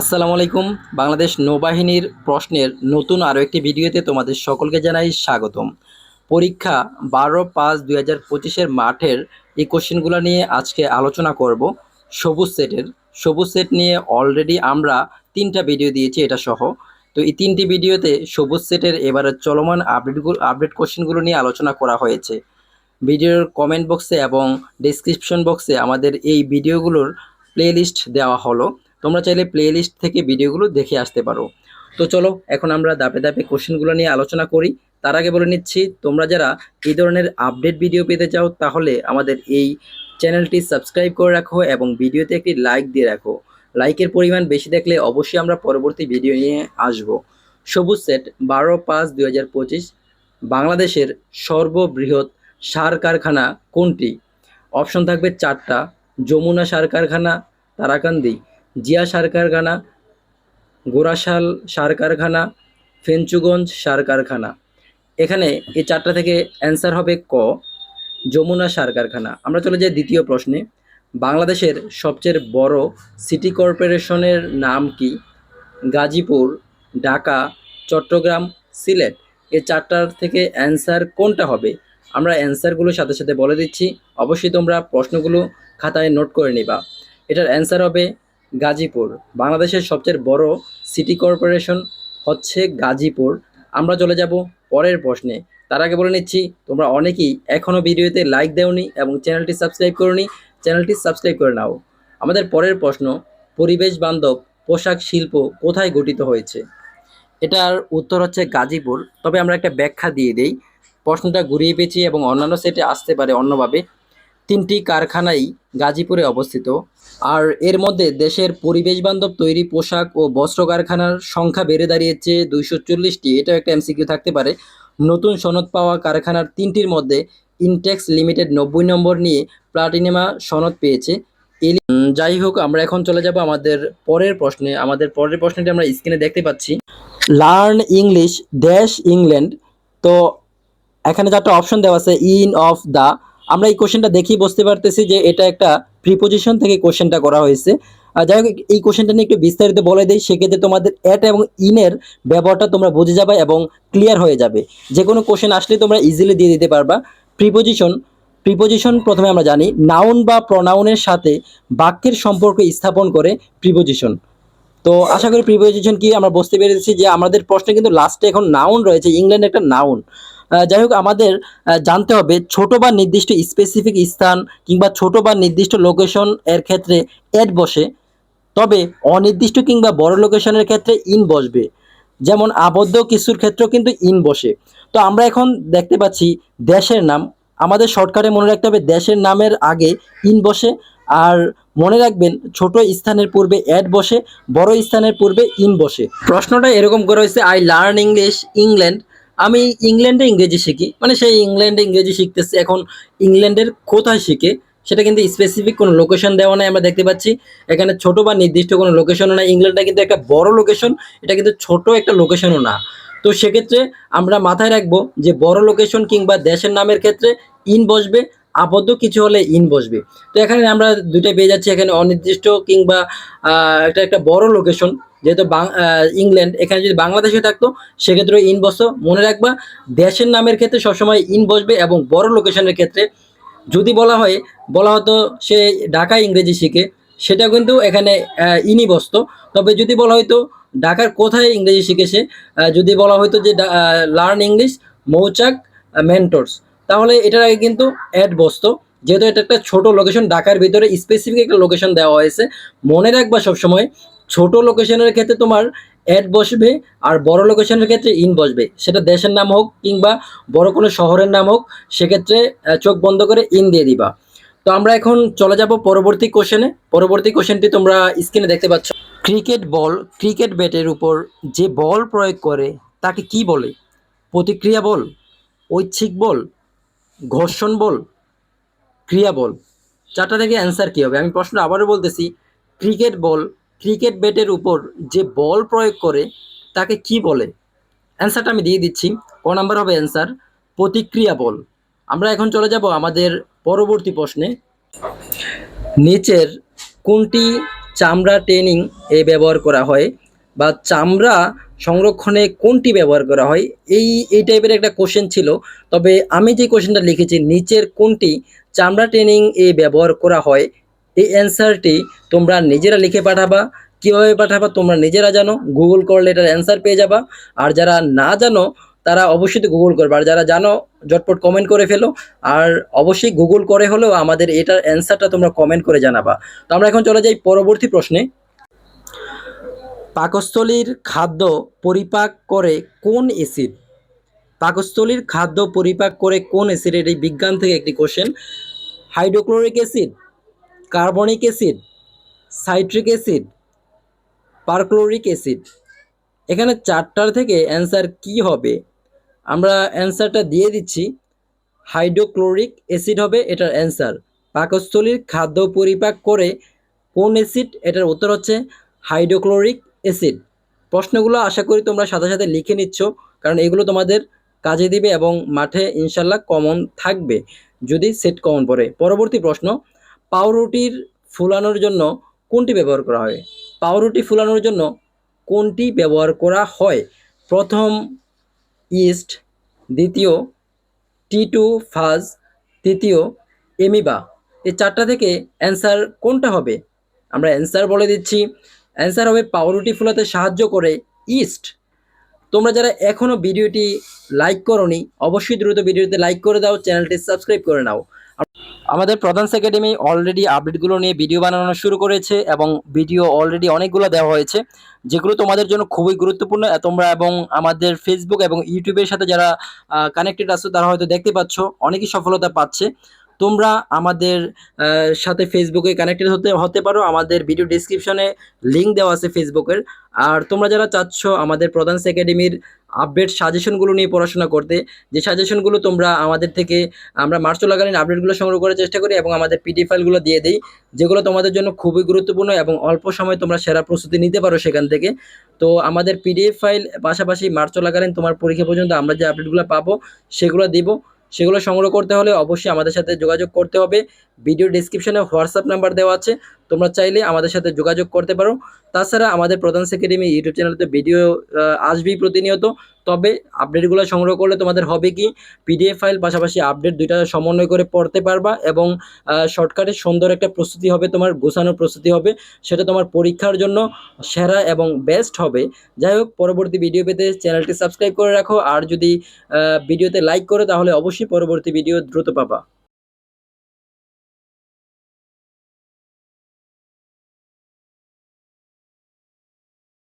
আসসালামু আলাইকুম। বাংলাদেশ নৌবাহিনীর প্রশ্নের নতুন আরও একটি ভিডিওতে তোমাদের সকলকে জানাই স্বাগতম। পরীক্ষা বারো পাঁচ দুই হাজার পঁচিশের মাঠের এই কোশ্চেনগুলো নিয়ে আজকে আলোচনা করব। সবুজ সেটের। সবুজ সেট নিয়ে অলরেডি আমরা তিনটা ভিডিও দিয়েছি, এটা সহ। তো এই তিনটি ভিডিওতে সবুজ সেটের এবারে চলমান আপডেটগুলো আপডেট কোশ্চেনগুলো নিয়ে আলোচনা করা হয়েছে। ভিডিওর কমেন্ট বক্সে এবং ডেসক্রিপশন বক্সে আমাদের এই ভিডিওগুলোর প্লেলিস্ট দেওয়া হলো। তোমরা চাইলে প্লেলিস্ট থেকে ভিডিওগুলো দেখে আসতে পারো। তো চলো, এখন আমরা দাপে দাপে কোশ্চেনগুলো নিয়ে আলোচনা করি। তার আগে বলে নিচ্ছি, তোমরা যারা এই ধরনের আপডেট ভিডিও পেতে চাও, তাহলে আমাদের এই চ্যানেলটি সাবস্ক্রাইব করে রাখো এবং ভিডিওতে একটি লাইক দিয়ে রাখো। লাইকের পরিমাণ বেশি দেখলে অবশ্যই আমরা পরবর্তী ভিডিও নিয়ে আসব। সবুজ সেট বারো পাঁচ দুই বাংলাদেশের সর্ববৃহৎ সার কারখানা কোনটি? অপশন থাকবে চারটা, যমুনা সার কারখানা, তারাকান্দি। জিয়া সার কারখানা গোরাশাল সার কারখানা ফেঞ্চুগঞ্জ সার কারখানা এখানে এই চারটা থেকে অ্যান্সার হবে ক, যমুনা সার কারখানা আমরা চলে যাই দ্বিতীয় প্রশ্নে। বাংলাদেশের সবচেয়ে বড় সিটি কর্পোরেশনের নাম কি? গাজীপুর, ঢাকা, চট্টগ্রাম, সিলেট। এই চারটার থেকে অ্যান্সার কোনটা হবে? আমরা অ্যান্সারগুলোর সাথে সাথে বলে দিচ্ছি। অবশ্যই তোমরা প্রশ্নগুলো খাতায় নোট করে নিবা। এটার অ্যান্সার হবে গাজীপুর। বাংলাদেশের সবচেয়ে বড় সিটি কর্পোরেশন হচ্ছে গাজীপুর। আমরা চলে যাব পরের প্রশ্নে। তার আগে বলে নিচ্ছি, তোমরা অনেকেই এখনও ভিডিওতে লাইক দেওনি এবং চ্যানেলটি সাবস্ক্রাইব করনি, চ্যানেলটি সাবস্ক্রাইব করে নাও। আমাদের পরের প্রশ্ন, পরিবেশ বান্ধব পোশাক শিল্প কোথায় গঠিত হয়েছে? এটার উত্তর হচ্ছে গাজীপুর। তবে আমরা একটা ব্যাখ্যা দিয়ে দেই। প্রশ্নটা ঘুরিয়ে পেয়েছি এবং অন্যান্য সেটে আসতে পারে অন্যভাবে। তিনটি কারখানাই গাজীপুরে অবস্থিত। আর এর মধ্যে দেশের পরিবেশ বান্ধব তৈরি পোশাক ও বস্ত্র কারখানার সংখ্যা বেড়ে দাঁড়িয়েছে দুইশো চল্লিশটি। এটাও একটা এমসিকিউ থাকতে পারে। নতুন সনদ পাওয়া কারখানার তিনটির মধ্যে ইনটেক্স লিমিটেড নব্বই নম্বর নিয়ে প্লাটিনেমা সনদ পেয়েছে। যাই হোক, আমরা এখন চলে যাব আমাদের পরের প্রশ্নে। আমাদের পরের প্রশ্নটি আমরা স্ক্রিনে দেখতে পাচ্ছি। লার্ন ইংলিশ ড্যাশ ইংল্যান্ড তো এখানে চারটা অপশন দেওয়া আছে। ইন অফ দা আমরা এই কোশ্চেনটা দেখেই বুঝতে পারতেছি যে এটা একটা প্রিপোজিশন থেকে কোশ্চেনটা করা হয়েছে। আর যাই হোক, এই কোশ্চেনটা নিয়ে একটু বিস্তারিত বলে দিই, সেক্ষেত্রে তোমাদের অ্যাট এবং ইনের ব্যবহারটা তোমরা বুঝে যাবে এবং ক্লিয়ার হয়ে যাবে। যে কোনো কোশ্চেন আসলে তোমরা ইজিলি দিয়ে দিতে পারবা। প্রিপোজিশন প্রিপোজিশন প্রথমে আমরা জানি নাউন বা প্রনাউনের সাথে বাক্যের সম্পর্ক স্থাপন করে প্রিপোজিশন তো আশা করি প্রিপোজিশন কি আমরা বুঝতে পেরেছি যে আমাদের প্রশ্নে কিন্তু লাস্টে এখন নাউন রয়েছে ইংল্যান্ড একটা নাউন যাই হোক, আমাদের জানতে হবে ছোট বা নির্দিষ্ট স্পেসিফিক স্থান কিংবা ছোট বা নির্দিষ্ট লোকেশন এর ক্ষেত্রে এড বসে। তবে অনির্দিষ্ট কিংবা বড় লোকেশনের ক্ষেত্রে ইন বসবে। যেমন আবদ্ধ কিছুর ক্ষেত্রেও কিন্তু ইন বসে। তো আমরা এখন দেখতে পাচ্ছি দেশের নাম। আমাদের শর্টকাটে মনে রাখতে হবে দেশের নামের আগে ইন বসে। আর মনে রাখবেন ছোট স্থানের পূর্বে অ্যাড বসে, বড় স্থানের পূর্বে ইন বসে। প্রশ্নটা এরকম করে হয়েছে আই লার্ন ইংলিশ ইংল্যান্ড আমি ইংল্যান্ডে ইংরেজি শিখি। মানে সেই ইংল্যান্ডে ইংরেজি শিখতেছে, এখন ইংল্যান্ডের কোথায় শিখে সেটা কিন্তু স্পেসিফিক কোনো লোকেশন দেওয়া নাই, আমরা দেখতে পাচ্ছি। এখানে ছোট বা নির্দিষ্ট কোনো লোকেশনও না ইংল্যান্ডটা কিন্তু একটা বড় লোকেশন এটা কিন্তু ছোট একটা লোকেশনও না। তো সেক্ষেত্রে আমরা মাথায় রাখব যে বড় লোকেশন কিংবা দেশের নামের ক্ষেত্রে ইন বসবে, আবদ্ধ কিছু হলে ইন বসবে। তো এখানে আমরা দুইটা পেয়ে যাচ্ছি, এখানে অনির্দিষ্ট কিংবা একটা একটা বড় লোকেশন যেহেতু ইংল্যান্ড এখানে যদি বাংলাদেশে থাকতো, সেক্ষেত্রে ইন বসতো মনে রাখবা, দেশের নামের ক্ষেত্রে সবসময় ইন বসবে এবং বড় লোকেশনের ক্ষেত্রে যদি বলা হয়, বলা হতো সে ঢাকায় ইংরেজি শিখে, সেটা কিন্তু এখানে ইনই বসতো। তবে যদি বলা হয়তো ঢাকার কোথায় ইংরেজি শিখেছে যদি বলা হয়তো যে লার্ন ইংলিশ মৌচাক মেন্টরস তাহলে এটার আগে কিন্তু অ্যাড বসতো। যেহেতু এটা একটা ছোট লোকেশন ঢাকার ভিতরে স্পেসিফিক একটা লোকেশন দেওয়া হয়েছে, মনে রাখবা সবসময় ছোট লোকেশনের ক্ষেত্রে তোমার অ্যাড বসবে আর বড় লোকেশনের ক্ষেত্রে ইন বসবে। সেটা দেশের নাম হোক কিংবা বড় কোনো শহরের নাম হোক, সেক্ষেত্রে চোখ বন্ধ করে ইন দিয়ে দিবা। তো আমরা এখন চলে যাব পরবর্তী কোশ্চেনে পরবর্তী কোশ্চেনটি তোমরা স্ক্রিনে দেখতে পাচ্ছ। ক্রিকেট বল ক্রিকেট ব্যাটের উপর যে বল প্রয়োগ করে, তাকে কি বলে? প্রতিক্রিয়া বল ঐচ্ছিক বল ঘর্ষণ বল ক্রিয়া বল চারটা থেকে অ্যান্সার কী হবে? আমি প্রশ্ন আবারও বলতেছি ক্রিকেট বল ক্রিকেট ব্যাটের উপর যে বল প্রয়োগ করে, তাকে কি বলে? অ্যান্সারটা আমি দিয়ে দিচ্ছি। ক নাম্বার হবে অ্যান্সার প্রতিক্রিয়া বল। আমরা এখন চলে যাব আমাদের পরবর্তী প্রশ্নে। নিচের কোনটি চামড়া ট্রেনিং এ ব্যবহার করা হয় বা চামড়া সংরক্ষণে কোনটি ব্যবহার করা হয়? এই এই টাইপের একটা কোশ্চেন ছিল। তবে আমি যে কোশ্চেনটা লিখেছি, নিচের কোনটি চামড়া ট্রেনিং এ ব্যবহার করা হয় এই অ্যান্সারটি তোমরা নিজেরা লিখে পাঠাবা। কীভাবে পাঠাবা তোমরা নিজেরা জানো। গুগল করলে এটার অ্যান্সার পেয়ে যাবা। আর যারা না জানো, তারা অবশ্যই গুগল করবে। আর যারা জানো, ঝটপট কমেন্ট করে ফেলো। আর অবশ্যই গুগল করে হলেও আমাদের এটার অ্যান্সারটা তোমরা কমেন্ট করে জানাবা। তো আমরা এখন চলে যাই পরবর্তী প্রশ্নে। পাকস্থলীর খাদ্য পরিপাক করে কোন এসিড পাকস্থলীর খাদ্য পরিপাক করে কোন অ্যাসিড এটি বিজ্ঞান থেকে একটি question hydrochloric acid carbonic acid, citric acid, perchloric acid. এখানে চারটার থেকে অ্যান্সার কি হবে? আমরা অ্যান্সারটা দিয়ে দিচ্ছি। হাইড্রোক্লোরিক অ্যাসিড হবে এটার অ্যান্সার। পাকস্থলীর খাদ্য পরিপাক করে কোন অ্যাসিড? এটার উত্তর হচ্ছে হাইড্রোক্লোরিক অ্যাসিড। প্রশ্নগুলো আশা করি তোমরা সাথে সাথে লিখে নিচ্ছ, কারণ এগুলো তোমাদের কাজে দিবে এবং মাঠে ইনশাল্লাহ কমন থাকবে। যদি সেট কমন পড়ে। পরবর্তী প্রশ্ন পাউরুটির ফুলানোর জন্য কোনটি ব্যবহার করা হয়? পাউরুটি ফুলানোর জন্য কোনটি ব্যবহার করা হয়? প্রথম ইস্ট, দ্বিতীয় টি টু ফাজ, তৃতীয় এমিবা। এই চারটা থেকে অ্যান্সার কোনটা হবে? আমরা অ্যান্সার বলে দিচ্ছি। অ্যান্সার হবে পাউরুটি ফুলাতে সাহায্য করে ইস্ট। তোমরা যারা এখনও ভিডিওটি লাইক করনি, অবশ্যই দ্রুত ভিডিওতে লাইক করে দাও, চ্যানেলটি সাবস্ক্রাইব করে নাও। আমাদের প্রধান একাডেমি অলরেডি আপডেটগুলো নিয়ে ভিডিও বানানো শুরু করেছে এবং ভিডিও অলরেডি অনেকগুলো দেওয়া হয়েছে, যেগুলো তোমাদের জন্য খুবই গুরুত্বপূর্ণ। তোমরা এবং আমাদের ফেসবুক এবং ইউটিউবের সাথে যারা কানেক্টেড আছো, তারা হয়তো দেখতে পাচ্ছ, অনেকই সফলতা পাচ্ছে। তোমরা আমাদের সাথে ফেসবুকে কানেক্টেড হতে হতে পারো। আমাদের ভিডিও ডিসক্রিপশনে লিঙ্ক দেওয়া আছে ফেসবুকের আর তোমরা যারা চাচ্ছ আমাদের প্রধান একাডেমির আপডেট সাজেশনগুলো নিয়ে পড়াশোনা করতে। যে সাজেশনগুলো তোমরা আমাদের থেকে, আমরা মার্চ চলাকালীন আপডেটগুলো সংগ্রহ করার চেষ্টা করি এবং আমাদের পিডি ফাইলগুলো দিয়ে দিই, যেগুলো তোমাদের জন্য খুবই গুরুত্বপূর্ণ এবং অল্প সময় তোমরা সেরা প্রস্তুতি নিতে পারো সেখান থেকে। তো আমাদের পিডিএফ ফাইল পাশাপাশি মার্চ চলাকালীন তোমার পরীক্ষা পর্যন্ত আমরা যে আপডেটগুলো পাবো, সেগুলো দিব। সেগুলো সংগ্রহ করতে হলে অবশ্যই আমাদের সাথে যোগাযোগ করতে হবে। ভিডিও ডিসক্রিপশনে হোয়াটসঅ্যাপ নাম্বার দেওয়া আছে। তোমরা চাইলে আমাদের সাথে যোগাযোগ করতে পারো। তাছাড়া আমাদের প্রধান একাডেমি ইউটিউব চ্যানেলতে ভিডিও আসবেই প্রতিনিয়ত। তবে আপডেটগুলো সংগ্রহ করলে তোমাদের হবে কি? পিডিএফ ফাইল পাশাপাশি আপডেট দুইটা সমন্বয় করে পড়তে পারবা এবং শর্টকাটে সুন্দর একটা প্রস্তুতি হবে তোমার, গোছানোর প্রস্তুতি হবে। সেটা তোমার পরীক্ষার জন্য সেরা এবং বেস্ট হবে। যাই হোক, পরবর্তী ভিডিও পেতে চ্যানেলটি সাবস্ক্রাইব করে রাখো। আর যদি ভিডিওতে লাইক করো তাহলে অবশ্যই পরবর্তী ভিডিও দ্রুত পাবা।